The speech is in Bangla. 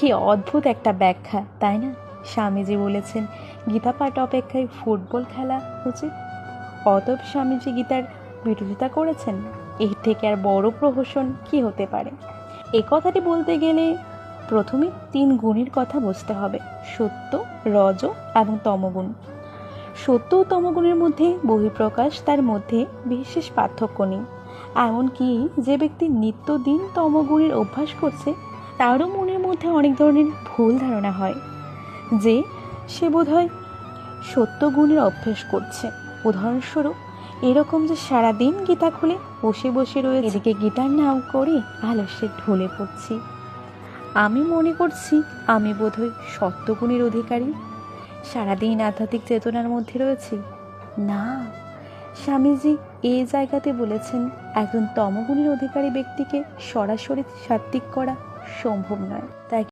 কি অদ্ভুত একটা ব্যাখ্যা, তাই না? স্বামীজি বলেছেন, গীতা পাঠ অপেক্ষায় ফুটবল খেলা উচিত। অতএব স্বামীজি গীতার বিরোধিতা করেছেন। এর থেকে আর বড় প্রহসন কি হতে পারে? এ কথাটি বলতে গেলে প্রথমে তিন গুণের কথা বুঝতে হবে, সত্য, রজ এবং তমগুণ। সত্য ও তমগুণের মধ্যে বহিঃপ্রকাশ, তার মধ্যে বিশেষ পার্থক্য নেই। এমনকি যে ব্যক্তি নিত্যদিন তমগুণের অভ্যাস করছে, তারও মনের মধ্যে অনেক ধরনের ভুল ধারণা হয়, যে সে বোধহয় সত্য গুণের অভ্যেস করছে। উদাহরণস্বরূপ, এরকম যে সারাদিন গীতা খুলে বসে বসে রয়ে এদিকে গীতার নাম করে আলস্যে ঢলে পড়ছি। আমি মনে করছি আমি বোধহয় সত্যগুণের অধিকারী। সারাদিন আধ্যাত্মিক চেতনার মধ্যে রয়েছি। না, স্বামীজি এই জায়গাতে বলেছেন, একজন তমগুণের অধিকারী ব্যক্তিকে সরাসরি সাত্ত্বিক করা সম্ভব নয় তাই